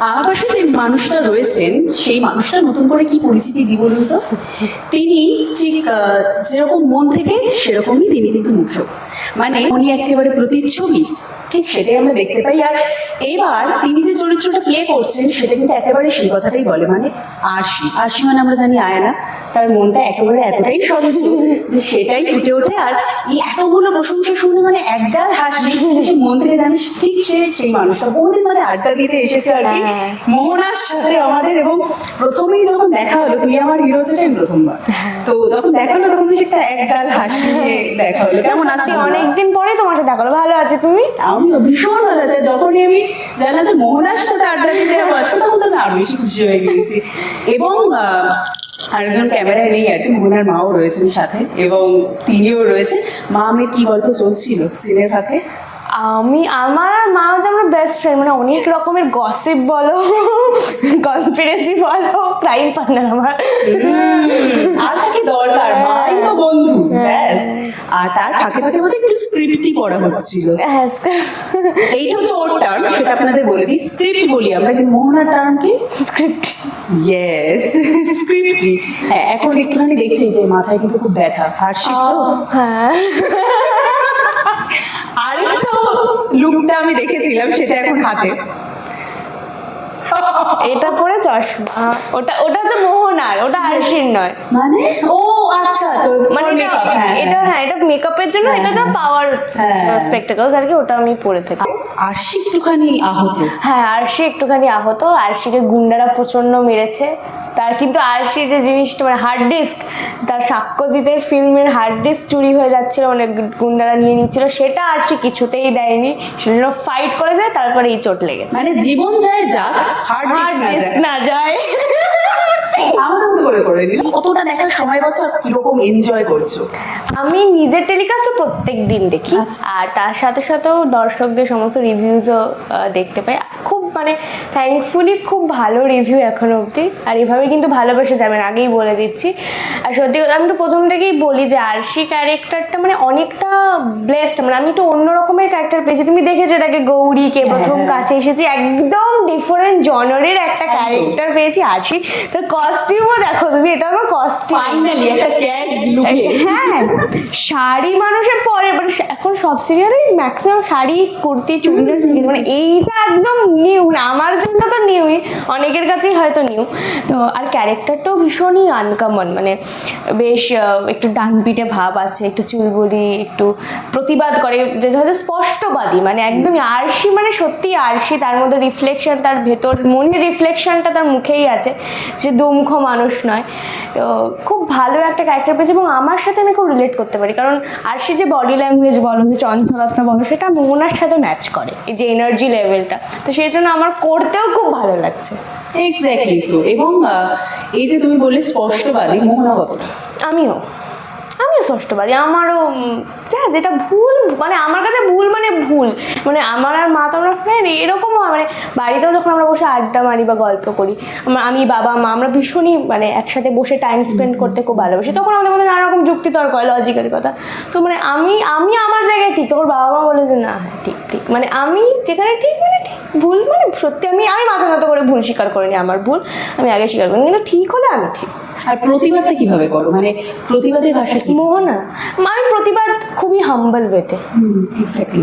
আমার যে মানুষটা রয়েছেন, সেই মানুষটা নতুন করে কি পরিচিতি দিব বলুন তো? তিনি ঠিক যেরকম মন থেকে সেরকমই তিনি কিন্তু মুখ্য মানে উনি একেবারে প্রতিচ্ছবি, ঠিক সেটাই আমরা দেখতে পাই। আর এবার তিনি যে চরিত্রটা প্লে করছেন, সেটা কিন্তু একেবারে সেই কথাটাই বলে। মানে আশি আশি মানে আমরা জানি আয়না। তার মনটা একেবারে এতটাই যে সেটাই ফুটে ওঠে। আর এই এতগুলো প্রশংসা শুনে মানে একগাল হাসি সে মন থেকে জানিস ঠিক সে সেই মানুষটা। বহুদিন মানে আড্ডা দিতে এসেছে আর কি। হ্যাঁ। মোহনার সাথে আমাদের এবং প্রথমেই যখন দেখা হলো তুই আমার হিরো সেটাই প্রথমবার। তো যখন দেখা হলো তখন একটা একগাল হাসি নিয়ে দেখা হলো। কেমন আছো তোমরা? অনেকদিন পরে তোমার সাথে দেখা হলো। ভালো আছে তুমি? আমিও ভীষণ ভালো আছে। যখনই আমি জানলাম যে মোহনার সাথে আড্ডা দিতে আজকে তখন তো আমি আরও বেশি খুশি হয়ে গিয়েছি। এবং আরেকজন ক্যামেরায় নেই, আর কি মোহনার মাও রয়েছেন সাথে এবং তিনিও রয়েছেন। মা, আমের, কি গল্প চলছিল সিনের ফাঁকে আমি আমার আর মা হচ্ছে আমার বেস্ট ফ্রেন্ড মানে অনেক রকমের গসিপ বলো কনস্পিরেসি বলো ক্রাইম পার্টনার আমার। আর তাকে দরকার মাই তো বন্ধু ব্যাস। আর তার ফাঁকে ফাঁকে মধ্যে একটু স্ক্রিপ্টই পড়া হচ্ছিল। হ্যাঁ এইটা হচ্ছে ওর টার্ম সেটা আপনাদের বলে দিই। স্ক্রিপ্ট বলি আমরা কিন্তু মোহনার টার্ম কি? স্ক্রিপ্ট ইয়েস স্ক্রিপ্টই হ্যাঁ এখন একটুখানি দেখছি যে মাথায় কিন্তু খুব ব্যথা। হার্ষিক তো? হ্যাঁ। আরেকটা লুকটা আমি দেখেছিলাম সেটা এখন হাতে। এটা পরে চশমা। ওটা ওটা হচ্ছে মোহনার ওটা আরশির নয়। মানে? ও আচ্ছা আচ্ছা মানে এটা হ্যাঁ, এটা হ্যাঁ। এটা মেকআপের জন্য এটা যা পাওয়ার হ্যাঁ। স্পেকটাকলস আর কি ওটা আমি পরে থাকি। আরশি একটুখানি আহত। হ্যাঁ আরশি একটুখানি আহত আরশিকে গুন্ডারা প্রচণ্ড মেরেছে। তার কিন্তু আর সে যে জিনিসটা মানে হার্ড ডিস্ক তার সাক্ষ্যজিতের ফিল্মের হার্ড ডিস্ক চুরি হয়ে যাচ্ছিল মানে গুন্ডারা নিয়ে নিচ্ছিল সেটা আর সে কিছুতেই দেয়নি। সেজন্য ফাইট করেছে তারপরে এই চোট লেগেছে। মানে জীবন যায় যা হার্ড ডিস্ক না যায়। আমাদের করে করে নিল? কতটা দেখার সময় পাচ্ছ আর কীরকম এনজয় করছ? আমি নিজের টেলিকাস্ট তো প্রত্যেক দিন দেখি আচ্ছা। আর তার সাথে সাথেও দর্শকদের সমস্ত রিভিউজও দেখতে পাই। খুব মানে থ্যাঙ্কফুলি খুব ভালো রিভিউ এখনও অবধি আর এভাবে কিন্তু ভালোবেসে যাবেন আগেই বলে দিচ্ছি। আর সত্যি কথা আমি তো প্রথম থেকেই বলি যে আরশি ক্যারেক্টারটা মানে অনেকটা ব্লেসড মানে আমি একটু অন্য রকমের ক্যারেক্টার পেয়েছি। তুমি দেখেছ এটাকে গৌরীকে প্রথম হ্যাঁ। কাছে এসেছি একদম ডিফারেন্ট জনরের একটা ক্যারেক্টার পেয়েছি আরশি। তার কস্টিউমও দেখো তুমি এটা আমার ফাইনালি একটা ক্যাশ লুকে হ্যাঁ শাড়ি মানুষের পরে মানে এখন সব সিরিয়ালে ম্যাক্সিমাম শাড়ি কুর্তি চুড়িদার মানে এইটা একদম নিউ আমার তো নিউই অনেকের কাছেই হয়তো নিউ তো আর ক্যারেক্টারটাও ভীষণই আনকমন মানে বেশ একটু ডান পিঠে ভাব আছে, একটু চুলবুলি, একটু প্রতিবাদ করে হচ্ছে স্পষ্টবাদী মানে একদমই আরশি মানে সত্যি আরশি তার মধ্যে রিফ্লেকশন তার ভেতর মনের রিফ্লেকশনটা তার মুখেই আছে, যে দুমুখ মানুষ নয়। তো খুব ভালো একটা ক্যারেক্টার পেয়েছে এবং আমার সাথে আমি খুব রিলেট করতে পারি, কারণ আরশির যে বডি ল্যাঙ্গুয়েজ বলো, যে চঞ্চলতা বলো, সেটা মোহনার সাথে ম্যাচ করে, এই যে এনার্জি লেভেলটা তো সেই জন্য আমার করতেও খুব ভালো লাগছে। এক্স্যাক্টলি সো এবং এই যে তুমি বললে স্পষ্টবাদী মোহনা কতটা আমিও। আমিও স্পষ্টবাদী। আমারও যা যেটা ভুল মানে আমার কাছে ভুল মানে ভুল মানে আমার আর মা তো আমরা ফ্রেন্ড এরকম হয়। মানে বাড়িতেও যখন আমরা বসে আড্ডা মারি বা গল্প করি আমি বাবা মা আমরা ভীষণই মানে একসাথে বসে টাইম স্পেন্ড করতে খুব ভালোবাসি। তখন আমাদের মধ্যে নানা রকম যুক্তি তর্ক হয় লজিক্যালি কথা। তো মানে আমি আমি আমার জায়গায় ঠিক তখন বাবা মা বলে যে না হ্যাঁ ঠিক ঠিক। মানে আমি যেখানে ঠিক মানে ঠিক ভুল মানে সত্যি আমি আমি মাথা মতো করে ভুল স্বীকার করিনি আমার ভুল আমি আগে স্বীকার করিনি। কিন্তু ঠিক হলে আমি ঠিক। আর প্রতিবাদটা কীভাবে করো? মানে প্রতিবাদের ভাষা কি? মোহনা আমি প্রতিবাদ খুবই হাম্বল ওয়েতে এক্স্যাক্টলি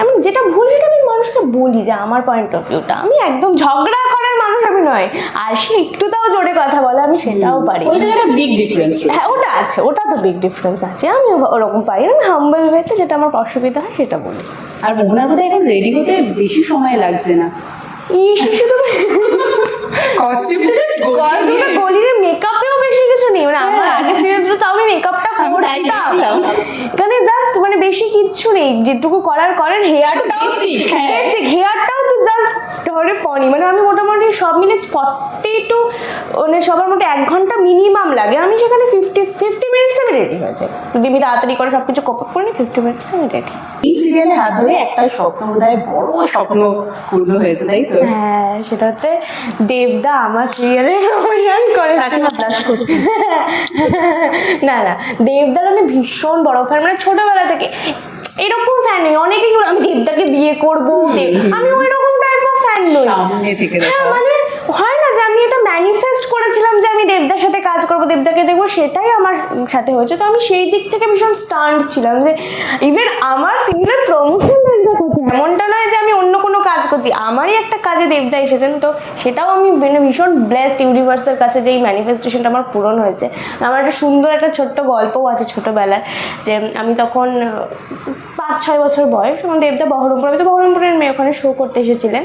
আমি যেটা ভুল সেটা আমি মানুষকে বলি যে আমার পয়েন্ট অফ ভিউটা আমি একদম ঝগড়া করার মানুষ আমি নয়। আর সে একটু তাও জোরে কথা বলে আমি সেটাও পারি ওই জায়গাটা বিগ ডিফারেন্স হ্যাঁ ওটা আছে ওটা তো বিগ ডিফারেন্স আছে। আমি ওরকম পারি। আমি হাম্বল ওয়েতে যেটা আমার অসুবিধা হয় সেটা বলি। আর মোহনার বোধহয় এখন রেডি হতে বেশি সময় লাগছে না। এই শুধু বলি। রে মেকআপেও বেশি কিছু নেই। মানে আমার আগে সিরিয়াসলি তো আমি মেকআপটা করতাম দেখলাম। এখানে জাস্ট মানে বেশি কিচ্ছু নেই যেটুকু করার করেন হেয়ারটাও হ্যাঁ। বেসিক হেয়ারটাও তো জাস্ট ধরে পনি মানে আমি মোটামুটি সব মিলে ফর্টি টু মানে সবার মধ্যে এক ঘণ্টা মিনিমাম লাগে। আমি সেখানে ফিফটি ফিফটি মিনিটসে আমি রেডি হয়ে যাই। যদি আমি তাড়াতাড়ি করে সব কিছু কপ করে নিই ফিফটি মিনিটসে আমি রেডি এই সিরিয়ালে হাত ধরে একটা স্বপ্ন বোধহয় বড় স্বপ্ন পূর্ণ হয়েছে তাই তো? হ্যাঁ সেটা হচ্ছে দেবদা আমার সিরিয়ালে প্রমোশন করে না না দেবদার আমি ভীষণ বড় ফ্যান মানে ছোটবেলা থেকে। এরকম ফ্যান নেই অনেকেই আমি দেবদাকে বিয়ে করব আমি ওই ফ্যান নই সামনে থেকে হ্যাঁ দেখা। মানে হয় না যে আমি এটা ম্যানিফেস্ট করেছিলাম যে আমি দেবদার সাথে কাজ করব দেবদাকে দেখব সেটাই আমার সাথে হয়েছে। তো আমি সেই দিক থেকে ভীষণ স্টান্ট ছিলাম যে ইভেন আমার সিঙ্গেলের প্রমোশন এমনটা নয় যে আমি অন্য কোনো কাজ করছি। আমারই একটা কাজে দেবদা এসেছেন তো সেটাও আমি মানে ভীষণ ব্লেসড ইউনিভার্সের কাছে যে এই ম্যানিফেস্টেশনটা আমার পূরণ হয়েছে। আমার একটা সুন্দর একটা ছোট্ট গল্পও আছে ছোটোবেলায় যে আমি তখন পাঁচ ছয় বছর বয়স এবং দেবদা বহরমপুর, আমি তো বহরমপুরের মেয়ে, ওখানে শো করতে এসেছিলেন।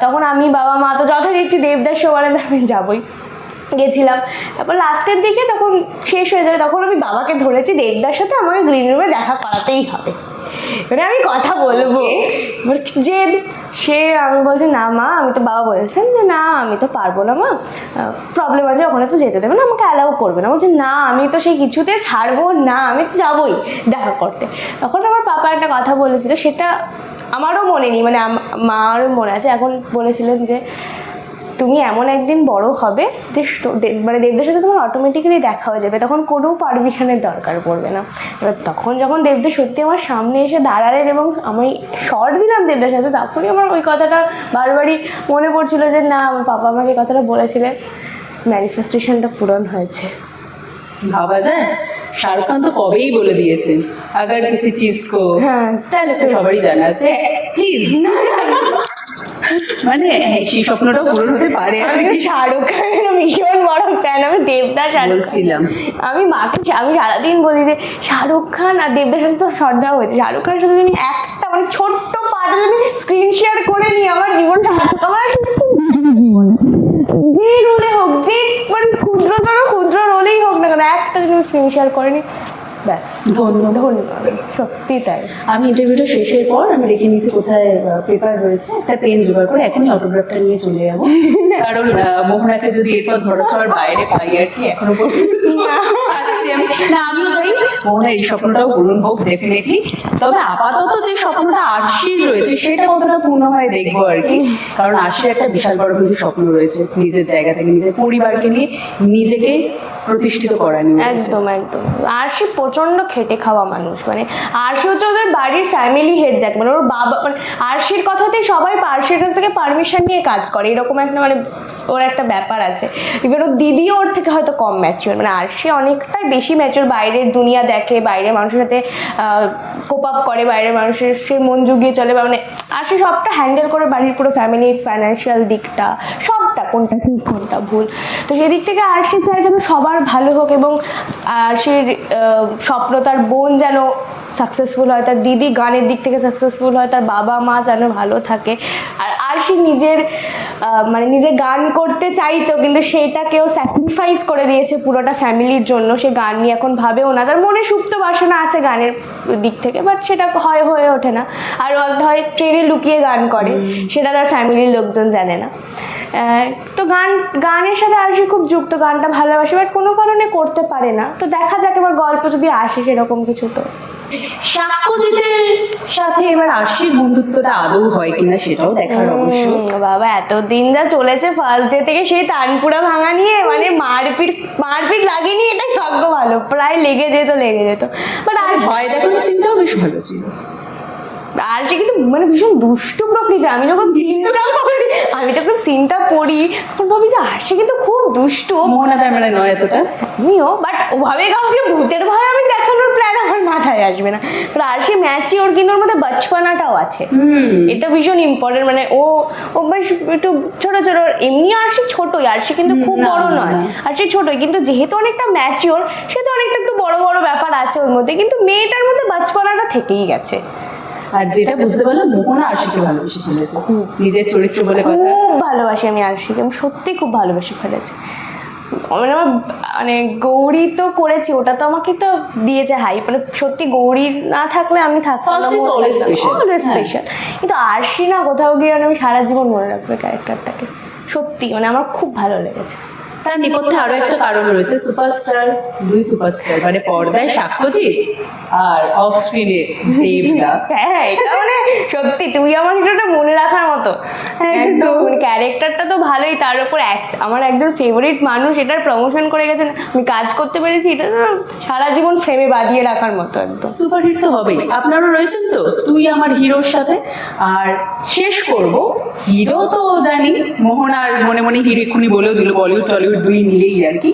তখন আমি, বাবা, মা তো যথারীতি দেবদার শো বলেন আমি যাবই। গেছিলাম। তারপর লাস্টের দিকে তখন শেষ হয়ে যাবে, তখন আমি বাবাকে ধরেছি, দেবদার সাথে আমাকে গ্রিন রুমে দেখা করাতেই হবে। মানে আমি কথা বলব। এবার জেদ সে আমি বলছি, না মা, আমি তো বাবা বলছেন যে, না, আমি তো পারব না মা। প্রবলেম আছে, ওখানে তো যেতে দেবে না, আমাকে অ্যালাউ করবে না। বলছে, না, আমি তো সেই কিছুতে ছাড়বো না, আমি তো যাবোই দেখা করতে। তখন আমার পাপা একটা কথা বলেছিল, সেটা আমারও মনে নেই মানে মারও মনে আছে। এখন বলেছিলেন যে তুমি এমন একদিন বড় হবে যে মানে দেবদের সাথে তোমার অটোমেটিক্যালি দেখা হয়ে যাবে তখন কোনো পারমিশনের দরকার পড়বে না। এবার তখন যখন দেবদের সত্যি আমার সামনে এসে দাঁড়ালেন এবং আমি শর্ট দিলাম দেবদের সাথে তখনই আমার ওই কথাটা বারবারই মনে পড়ছিল যে না আমার পাপা আমাকে কথাটা বলেছিলেন। ম্যানিফেস্টেশনটা পূরণ হয়েছে। ভাবা যায় শাহরুখ খান তো কবেই বলে দিয়েছেন আগার কিসি চিজ কো হ্যাঁ। তাহলে তো সবারই জানা আছে। প্লিজ মানে হ্যাঁ, সেই স্বপ্নটাও পূরণ হতে পারে আমি শাহরুখ খানের ভীষণ বড় ফ্যান আমি দেবদাস। বলছিলাম। আমি মাকে আমি সারাদিন বলি যে শাহরুখ খান আর দেবদার সাথে তো শ্রদ্ধা হয়েছে শাহরুখ খানের সাথে যদি একটা মানে ছোট্ট পার্ট যদি স্ক্রিন শেয়ার করে নিই আমার জীবন সার্থক আমার জীবনে যে রোলে হোক যে মানে ক্ষুদ্রতর ক্ষুদ্র রোলেই হোক না কেন একটা যদি স্ক্রিন শেয়ার করে নিই ব্যাস ধন্যবাদ। সত্যি তাই। আমি ইন্টারভিউটা শেষের পর আমি দেখে নিয়েছি কোথায় পেপার রয়েছে একটা পেন জোগাড় করে এখনই অটোগ্রাফটা নিয়ে চলে যাব। কারণ মোহনাকে যদি এরপর ধরা ছোঁয়ার বাইরে পাই আর কি এখনও পর্যন্ত না। আমিও চাই মোহনার এই স্বপ্নটাও পূরণ হোক ডেফিনেটলি তবে আপাতত যে স্বপ্নটা আরশির রয়েছে সেটা কতটা পূর্ণ হয় দেখব আর কি। কারণ আরশির একটা বিশাল বড় কিন্তু স্বপ্ন রয়েছে নিজের জায়গা থেকে নিজের পরিবারকে নিয়ে নিজেকে প্রতিষ্ঠিত করা নিয়ে রয়েছে। একদম একদম আরশি প্রচণ্ড খেটে খাওয়া মানুষ মানে আরশি হচ্ছে ওদের বাড়ির ফ্যামিলি হেড যাক মানে ওর বাবা মানে আরশির কথাতেই সবাই আরশির কাছ থেকে পারমিশন নিয়ে কাজ করে, এরকম একটা মানে ওর একটা ব্যাপার আছে ইভেন ওর দিদিও ওর থেকে হয়তো কম ম্যাচিওর মানে আরশি অনেকটাই বেশি ম্যাচিওর বাইরের দুনিয়া দেখে, বাইরের মানুষের সাথে কোপ আপ করে, বাইরের মানুষের সে মন জুগিয়ে চলে, বা মানে আরশি সবটা হ্যান্ডেল করে বাড়ির পুরো ফ্যামিলি ফাইন্যান্সিয়াল দিকটা সবটা কোনটা ঠিক কোনটা ভুল। তো সেই দিক থেকে আরশি চাই যেন সবার ভালো হোক এবং আরশির আহ, স্বপ্ন তার বোন যেন সাকসেসফুল হয় তার দিদি গানের দিক থেকে সাকসেসফুল হয় তার বাবা মা যেন ভালো থাকে। আর আরশি নিজের মানে নিজে গান করতে চাইতো কিন্তু সেইটাকেও স্যাক্রিফাইস করে দিয়েছে পুরোটা ফ্যামিলির জন্য। সে গান নিয়ে এখন ভাবেও না। তার মনে সুপ্ত বাসনা আছে গানের দিক থেকে বাট সেটা হয় হয়ে ওঠে না। আর হয় ট্রেনে লুকিয়ে গান করে সেটা তার ফ্যামিলির লোকজন জানে না। তো গান গানের সাথে আরশি খুব যুক্ত গানটা ভালোবাসে বাট কোনো কারণে করতে পারে না। তো দেখা যাক এবার গল্প যদি আসে সেরকম কিছু তো। সাক্ষ্যজিতের সাথে এবার আশির বন্ধুত্বটা আদৌ হয় কিনা সেটাও দেখার অবশ্য। বাবা এতদিন যা চলেছে ফার্স্ট ডে থেকে সেই তানপুরা ভাঙা নিয়ে মানে মারপিট মারপিট লাগেনি এটা ভাগ্য ভালো। প্রায় লেগে যেত লেগে যেত। বাট আর ভয় দেখানোর সিনটাও বেশ ভালো ছিল। আর সে কিন্তু মানে ভীষণ দুষ্টু প্রকৃতি আমি যখন সিনটা পড়ি আমি যখন সিনটা পড়ি তখন ভাবি যে আর সে কিন্তু খুব দুষ্টু। মোহনা মানে নয় এতটা। আমিও বাট ওভাবে কাউকে ভূতের ভয় আমি দেখানোর প্ল্যান আমার মাথায় আসবে না। আর সে ম্যাচি ওর কিন্তু ওর মধ্যে বাচপানাটাও আছে। এটা ভীষণ ইম্পর্টেন্ট মানে ও ও বেশ একটু ছোট ছোট। এমনি আর সে ছোটই আর সে কিন্তু খুব বড় নয়। আর সে ছোটই কিন্তু যেহেতু অনেকটা ম্যাচিওর সে তো অনেকটা একটু বড় বড় ব্যাপার আছে ওর মধ্যে। কিন্তু মেয়েটার মধ্যে বাচপানাটা থেকেই গেছে। আর যেটা বুঝতে পারলাম মোহনা আশিকে ভালোবেসে ফেলেছে। নিজের চরিত্র বলে কথা। খুব ভালোবাসি আমি আরশিকে আমি সত্যি খুব ভালোবেসে ফেলেছি। মানে আমার মানে গৌরী তো করেছি ওটা তো আমাকে তো দিয়েছে হাই মানে সত্যি গৌরী না থাকলে আমি থাকতাম special. হ্যাঁ। স্পেশাল কিন্তু আরশি না কোথাও গিয়ে আমি সারা জীবন মনে রাখব ক্যারেক্টারটাকে সত্যি মানে আমার খুব ভালো লেগেছে। তার নেপথ্যে আরও একটা কারণ রয়েছে সুপারস্টার দুই সুপারস্টার মানে পর্দায় সাক্ষ্যজিৎ আর অফ স্ক্রিনে দেবদা। হ্যাঁ এটা মানে সত্যি তুই আমার এটা মনে রাখার মতো। একদম। একদম মানে ক্যারেক্টারটা তো ভালোই তার উপর আমার একজন ফেভারিট মানুষ এটার প্রমোশন করে গেছেন আমি কাজ করতে পেরেছি এটা তো সারা জীবন ফ্রেমে বাঁধিয়ে রাখার মতো একদম। সুপারহিট তো হবেই। আপনারও রয়েছেন তো? তুই আমার হিরোর সাথে। আর শেষ করব হিরো তো জানি মোহন আর মনে মনে হিরো এক্ষুনি বলেও দিল বলিউড টলিউড দুই মিলেই আর কি।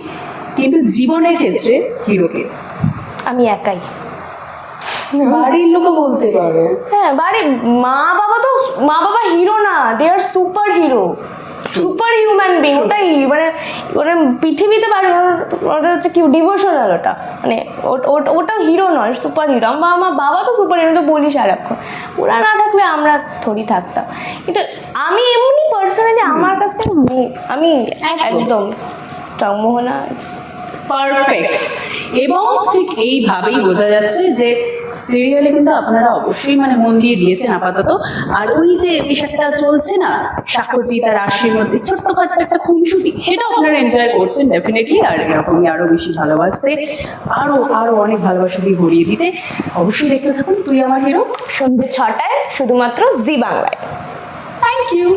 কিন্তু জীবনের ক্ষেত্রে হিরোকে। আমি একাই। বাড়ির লোকও বলতে পারো। হ্যাঁ বাড়ি মা বাবা তো মা বাবা হিরো না দে আর super hero super human being ওটাই মানে মানে পৃথিবীতে ওটা হচ্ছে কি ডিভোশনাল ওটা। মানে ওটা হিরো নয় সুপার হিরো আমার আমার বাবা তো সুপার হিরো তো বলি সারাক্ষণ ওরা না থাকলে আমরা থরি থাকতাম। কিন্তু আমি এমনি পার্সোনালি আমার কাছ থেকে আমি একদম। মোহনা পারফেক্ট এবং ঠিক এইভাবেই বোঝা যাচ্ছে যে সিরিয়ালে কিন্তু আপনারা অবশ্যই মানে মন দিয়ে দিয়েছেন আপাতত। আর ওই যে বিষয়টা চলছে না সাক্ষ্যজিৎ আর আশির মধ্যে ছোট্টখাট্ট একটা খুনসুটি সেটাও আপনারা এনজয় করছেন ডেফিনেটলি আর এরকমই আরও বেশি ভালোবাসতে আরও আরও অনেক ভালোবাসা দিয়ে ভরিয়ে দিতে। অবশ্যই দেখতে থাকুন তুই আমার হিরো সন্ধ্যে ছটায় শুধুমাত্র জি বাংলায়। Thank you